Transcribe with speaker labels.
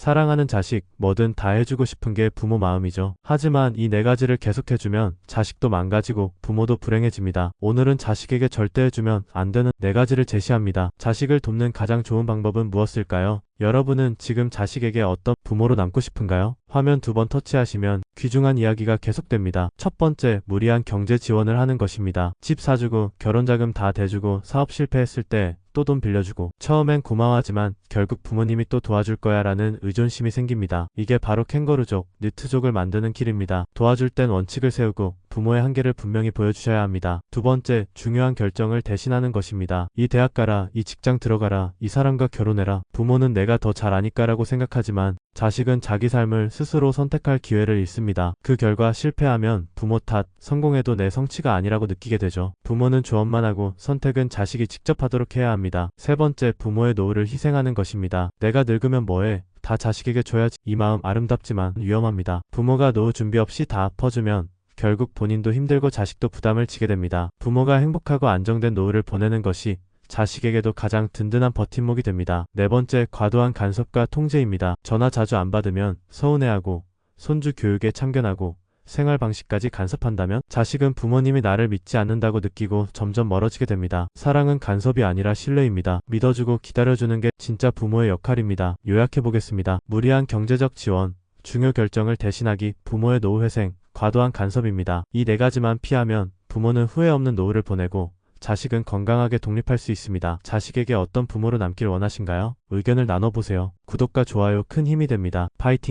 Speaker 1: 사랑하는 자식, 뭐든 다 해주고 싶은 게 부모 마음이죠. 하지만 이 네 가지를 계속해주면 자식도 망가지고 부모도 불행해집니다. 오늘은 자식에게 절대 해주면 안 되는 네 가지를 제시합니다. 자식을 돕는 가장 좋은 방법은 무엇일까요? 여러분은 지금 자식에게 어떤 부모로 남고 싶은가요? 화면 두 번 터치하시면 귀중한 이야기가 계속됩니다. 첫 번째, 무리한 경제 지원을 하는 것입니다. 집 사주고 결혼자금 다 대주고 사업 실패했을 때 또 돈 빌려주고 처음엔 고마워하지만 결국 부모님이 또 도와줄 거야 라는 의존심이 생깁니다. 이게 바로 캥거루족, 니트족을 만드는 길입니다. 도와줄 땐 원칙을 세우고 부모의 한계를 분명히 보여주셔야 합니다. 두 번째, 중요한 결정을 대신하는 것입니다. 이 대학 가라, 이 직장 들어가라, 이 사람과 결혼해라. 부모는 내가 더 잘 아니까라고 생각하지만 자식은 자기 삶을 스스로 선택할 기회를 잃습니다. 그 결과 실패하면 부모 탓, 성공해도 내 성취가 아니라고 느끼게 되죠. 부모는 조언만 하고 선택은 자식이 직접 하도록 해야 합니다. 세 번째, 부모의 노후를 희생하는 것입니다. 내가 늙으면 뭐해? 다 자식에게 줘야지. 이 마음 아름답지만 위험합니다. 부모가 노후 준비 없이 다 엎어주면 결국 본인도 힘들고 자식도 부담을 지게 됩니다. 부모가 행복하고 안정된 노후를 보내는 것이 자식에게도 가장 든든한 버팀목이 됩니다. 네 번째, 과도한 간섭과 통제입니다. 전화 자주 안 받으면 서운해하고 손주 교육에 참견하고 생활 방식까지 간섭한다면 자식은 부모님이 나를 믿지 않는다고 느끼고 점점 멀어지게 됩니다. 사랑은 간섭이 아니라 신뢰입니다. 믿어주고 기다려주는 게 진짜 부모의 역할입니다. 요약해 보겠습니다. 무리한 경제적 지원, 중요 결정을 대신하기, 부모의 노후 회생, 과도한 간섭입니다. 이 네 가지만 피하면 부모는 후회 없는 노후를 보내고 자식은 건강하게 독립할 수 있습니다. 자식에게 어떤 부모로 남길 원하신가요? 의견을 나눠보세요. 구독과 좋아요 큰 힘이 됩니다. 파이팅!